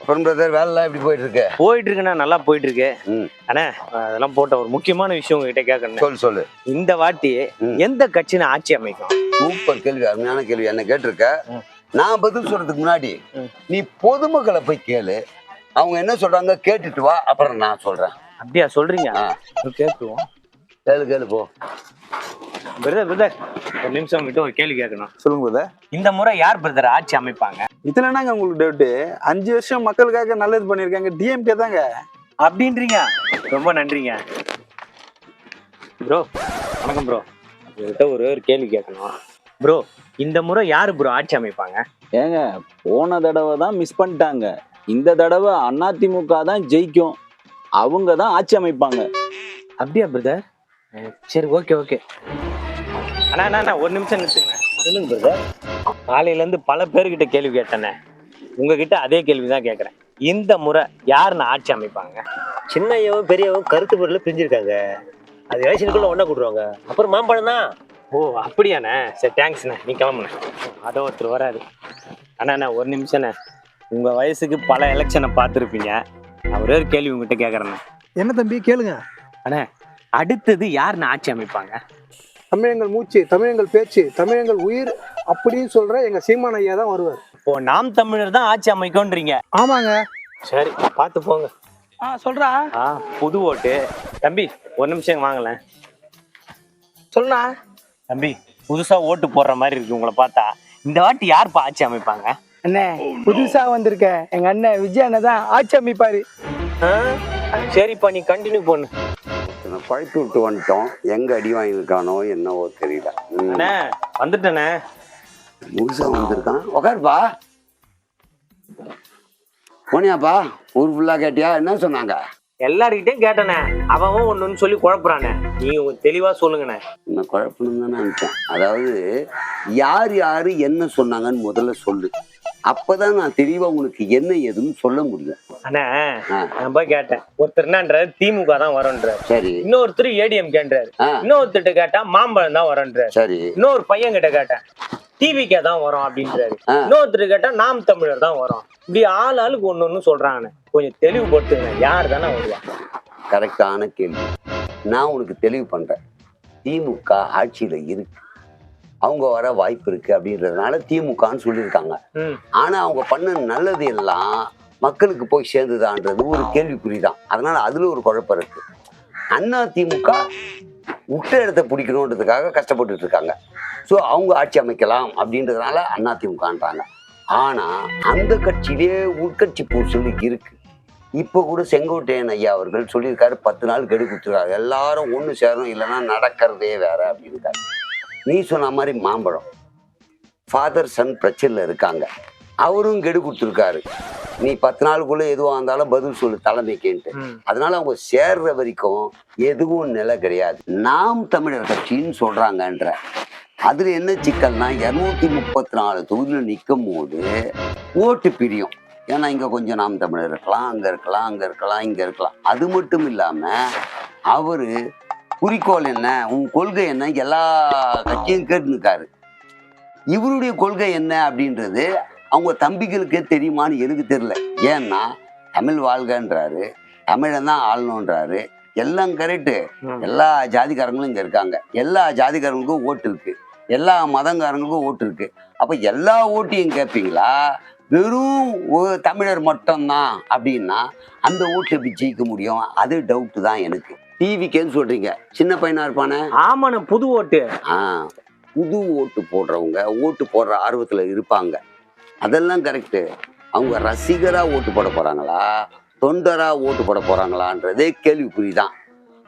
அப்புறம் பிரதர் வேலைலாம் எப்படி போயிட்டு இருக்கு போயிட்டு இருக்குண்ணா நல்லா போயிட்டு இருக்கு. அண்ணே அதெல்லாம் போட்ட ஒரு முக்கியமான விஷயம் உங்ககிட்ட கேட்கணும் சொல்லு சொல்லு. இந்த வாட்டி. எந்த கட்சின்னு ஆட்சி அமைக்கும்? சூப்பர் கேள்வி அருமையான கேள்வி. என்ன கேட்டிருக்க. நான் பதில் சொல்றதுக்கு முன்னாடி. நீ பொதுமக்களை போய் கேளு. அவங்க என்ன சொல்றாங்க கேட்டுட்டு வா அப்புறம் நான் சொல்றேன். அப்படியா சொல்றீங்க. கேட்குவோம் கேளு கேளு போ. பிரதர் பிரதர் ஒரு நிமிஷம் விட்டு ஒரு கேள்வி கேட்கணும். சொல்லுங்க பிரதர் இந்த முறை யார் பிரதர் ஆட்சி அமைப்பாங்க? இதுல என்னங்க உங்களுக்கு டவுட்டு அஞ்சு வருஷம் மக்களுக்காக நல்லது பண்ணிருக்காங்க டிஎம்கே தாங்க. அப்படின்றீங்க. ரொம்ப நன்றிங்க. ப்ரோ வணக்கம் ப்ரோ உங்ககிட்ட ஒரே ஒரு கேள்வி கேட்கணும். ப்ரோ இந்த முறை யார் ப்ரோ ஆட்சி அமைப்பாங்க? ஏங்க போன தடவை தான் மிஸ் பண்ணிட்டாங்க. இந்த தடவை அதிமுக தான் ஜெயிக்கும். அவங்க தான் ஆட்சி அமைப்பாங்க. அப்படியா பிரதர் சரி ஓகே ஓகே அண்ணா அண்ணா அண்ணா ஒரு நிமிஷம் நிறுத்துங்க. சொல்லுங்க பிரதர் காலையிலேருந்து பல பேர்கிட்ட கேள்வி கேட்டேனே. உங்ககிட்ட அதே கேள்வி தான் கேட்குறேன். இந்த முறை யாருன்னு ஆட்சி அமைப்பாங்க? சின்னையவும் பெரியவும் கருத்து பொருள் பிரிஞ்சிருக்காங்க. அது எலெக்ஷனுக்குள்ள ஒண்ணா கூட்டுருவாங்க. அப்புறம் மாம்பழம் தான் ஓ அப்படியாண்ணே. சரி தேங்க்ஸ்ண்ணே. நீ கிளம்புண்ணே. அதோ ஒருத்தர் வராரு. அண்ணா அண்ணா ஒரு நிமிஷண்ணே. உங்கள் வயசுக்கு பல எலெக்ஷனை பார்த்துருப்பீங்க. நான் ஒரே ஒரு கேள்வி உங்ககிட்ட கேட்குறேண்ணே. என்ன தம்பி கேளுங்க. அடுத்தது யாருன்னு ஆட்சி அமைப்பாங்க? தமிழங்கள் மூச்சு தமிழங்கள் பேச்சு தமிழங்கள் உயிர் அப்படின்னு சொல்ற எங்க சீமான் ஐயா தான் வருவார். இப்போ நாம் தமிழர் தான் ஆட்சி அமைக்கும்ன்றீங்க ஆமாங்க. சரி பார்த்து போங்க. ஆ சொல்றா. ஆ புது ஓட்டு. தம்பி ஒரு நிமிஷம் இங்க வாங்களேன். சொல்லுண்ணா தம்பி புதுசா ஓட்டு போடுற மாதிரி இருக்கு உங்களை பார்த்தா. இந்த வாட்டி யார்ப்பா ஆட்சி அமைப்பாங்க? அண்ணே புதுசா வந்திருக்க எங்க அண்ணன் விஜய் அண்ணன் தான் ஆட்சி அமைப்பாரு. ஆ? சரிப்பா நீ கண்டினியூ பண்ணு. நான் குழப்பி விட்டு வந்துட்டோம். எங்க அடி வாங்கியிருக்கானோ என்னவோ தெரியல. அண்ணே வந்துட்டேண்ணே முழுசா வந்திருக்கான். உக்காருப்பா. போனியாப்பா ஊர் ஃபுல்லா கேட்டியா? என்ன சொன்னாங்க? எல்லார்கிட்டயும் கேட்டேண்ணே அவன் ஒன்னு சொல்லி குழப்புறானே. கொஞ்சம் தெளிவா சொல்லுங்கண்ணே. என்ன குழப்பணும் தான் நினைச்சேன். அதாவது யார் யாரு என்ன சொன்னாங்கன்னு முதல்ல சொல்லு. அப்பதான் நான் தெளிவா உனக்கு என்ன ஏதுன்னு சொல்ல முடியும். அண்ணே. நான் போய் கேட்டேன். ஒருத்தர் என்னன்றாரு திமுக தான் வரும்ன்றாரு. சரி. இன்னொருத்தர் ஏடிஎம் கேன்றாரு ஆ. இன்னொருத்தர்கிட்ட கேட்டா மாம்பழம் தான் வரும்ன்றாரு. சரி. இன்னொரு பையன் கிட்ட கேட்டேன் டிவிக்கே தான் வரும் அப்படின்றாரு. இன்னொருத்தர் கேட்டா நாம் தமிழர் தான் வரும். இப்படி ஆள் ஆளுக்கு ஒண்ணு ஒண்ணு சொல்றாங்கண்ணே கொஞ்சம் தெளிவுபடுத்துங்க யார் தானே வருவா? கரெக்டான கேள்வி. நான் உனக்கு தெளிவு பண்றேன். திமுக ஆட்சியில இருக்கு. அவங்க வர வாய்ப்பு இருக்கு அப்படின்றதுனால திமுகன்னு சொல்லியிருக்காங்க. ஆனா அவங்க பண்ண நல்லது எல்லாம் மக்களுக்கு போய் சேர்ந்துதான்றது ஒரு கேள்விக்குறிதான். அதனால அதுல ஒரு குழப்பம் இருக்கு. அண்ணா திமுக விட்ட இடத்த பிடிக்கணுன்றதுக்காக கஷ்டப்பட்டுட்டு இருக்காங்க. ஸோ அவங்க ஆட்சி அமைக்கலாம் அப்படின்றதுனால அண்ணா திமுகன்றாங்க. ஆனா அந்த கட்சியிலே உட்கட்சி பூசல் இருக்கு. இப்போ கூட செங்கோட்டையன் ஐயா அவர்கள் சொல்லியிருக்காரு பத்து நாள் கெடு கொடுத்துருக்காரு. எல்லாரும் ஒன்று சேரணும் இல்லைன்னா நடக்கிறதே வேற அப்படின்னுட்டாரு. நீ சொன்ன மாதிரி மாம்பழம். ஃபாதர் சன் பிரச்சனையில் இருக்காங்க. அவரும் கெடு கொடுத்துருக்காரு. நீ பத்து நாளுக்குள்ள எதுவாக இருந்தாலும் பதில் சொல்லு தலைமைக்குன்ட்டு. அதனால அவங்க சேர்ற வரைக்கும் எதுவும் நிலை கிடையாது. நாம் தமிழர் கட்சின்னு சொல்றாங்கன்ற. அதுல என்ன சிக்கல்னா இருநூத்தி முப்பத்தி நாலு தொகுதியில் நிற்கும் போது ஓட்டு பிரியும். ஏன்னா இங்க கொஞ்சம் நாம் தமிழர் இருக்கலாம் அங்க இருக்கலாம் அங்க இருக்கலாம் இங்க இருக்கலாம். அது மட்டும் இல்லாம அவரு குறிக்கோள் என்ன உன் கொள்கை என்ன எல்லா கட்சியும் கேட்டுருக்காரு இவருடைய கொள்கை என்ன அப்படின்றது அவங்க தம்பிகளுக்கே தெரியுமான்னு எனக்கு தெரியல. ஏன்னா தமிழ் வாழ்கன்றாரு தமிழன் தான் ஆளணுன்றாரு. எல்லாம் கரெக்டு. எல்லா ஜாதிக்காரங்களும் இங்க இருக்காங்க. எல்லா ஜாதிக்காரங்களுக்கும் ஓட்டு இருக்கு. எல்லா மதங்காரங்களுக்கும் ஓட்டு இருக்கு. அப்ப எல்லா ஓட்டையும் கேட்பீங்களா வெறும் தமிழர் மட்டும்தான் அப்படின்னா அந்த ஓட்டு எப்படி ஜெயிக்க முடியும்? அது டவுட் தான் எனக்கு. டிவிக்கேன்னு சொல்றீங்க. சின்ன பையனா இருப்பானே? ஆமாண்ணே புது ஓட்டு. ஆ புது ஓட்டு போடுறவங்க ஓட்டு போடுற ஆர்வத்தில் இருப்பாங்க. அதெல்லாம் கரெக்டு அவங்க ரசிகராக ஓட்டு போட போகிறாங்களா தொண்டராக ஓட்டு போட போகிறாங்களான்றதே கேள்விக்குறி தான்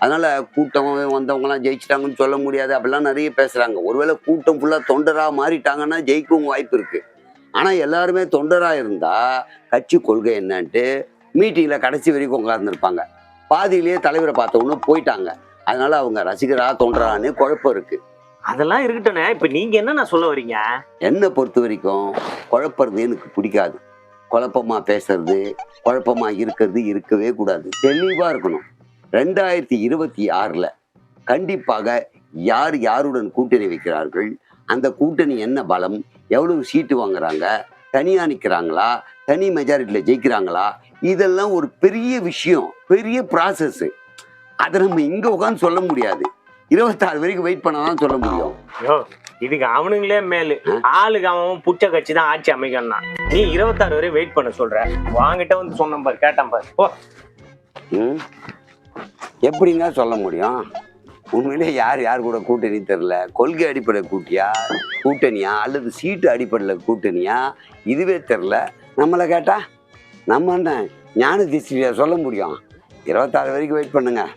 அதனால் கூட்டம் வந்தவங்கலாம் ஜெயிச்சிட்டாங்கன்னு சொல்ல முடியாது. அப்படிலாம் நிறைய பேசுகிறாங்க ஒருவேளை கூட்டம் ஃபுல்லாக தொண்டராக மாறிட்டாங்கன்னா ஜெயிக்கவும் வாய்ப்பு இருக்குது ஆனால் எல்லாருமே தொண்டராக இருந்தால் கட்சி கொள்கை என்னன்ட்டு மீட்டிங்கில் கடைசி வரைக்கும் உட்கார்ந்துருப்பாங்க. பாதியிலேயே தலைவரை பார்த்தவொன்னு போயிட்டாங்க. அதனால அவங்க ரசிகரா தொண்டரான்னு குழப்பம் இருக்கு. அதெல்லாம் இருக்கட்டும்ண்ணே. இப்ப நீங்க என்ன நான் சொல்ல வரீங்க? என்னை பொறுத்த வரைக்கும் குழப்பறது எனக்கு பிடிக்காது. குழப்பமா பேசுறது குழப்பமா இருக்கிறது இருக்கவே கூடாது. தெளிவா இருக்கணும். ரெண்டாயிரத்தி இருபத்தி ஆறுல கண்டிப்பாக யார் யாருடன் கூட்டணி வைக்கிறார்கள்? அந்த கூட்டணி என்ன பலம்? எவ்வளவு சீட்டு வாங்குறாங்க? தனியாக நிற்கிறாங்களா தனி மெஜாரிட்டியில் ஜெயிக்கிறாங்களா? இதெல்லாம் ஒரு பெரிய விஷயம். பெரிய ப்ராசஸ்ஸு அதை நம்ம இங்கே உட்காந்து சொல்ல முடியாது. இருபத்தாறு வரைக்கும் வெயிட் பண்ண தான் சொல்ல முடியும். இதுக்கு அவனுங்களே மேலு. ஆளுக்கு அவன் புச்ச கட்சி தான் ஆட்சி அமைக்கணும் நீ இருபத்தாறு வரை வெயிட் பண்ண சொல்ற. வாங்கிட்ட வந்து சொன்னேன் பாரு கேட்டேன் பாரு. ஓ ம்? எப்படிங்க சொல்ல முடியும்? உண்மையிலே யார் யார் கூட கூட்டணி தெரில கொள்கை அடிப்படை கூட்டியா? கூட்டணியா? அல்லது சீட்டு அடிப்படையில் கூட்டணியா? இதுவே தெரில நம்மளை கேட்டா நம்ம என்ன ஞான திசையா சொல்ல முடியும்? இருபத்தாறு வரைக்கும் வெயிட் பண்ணுங்கள்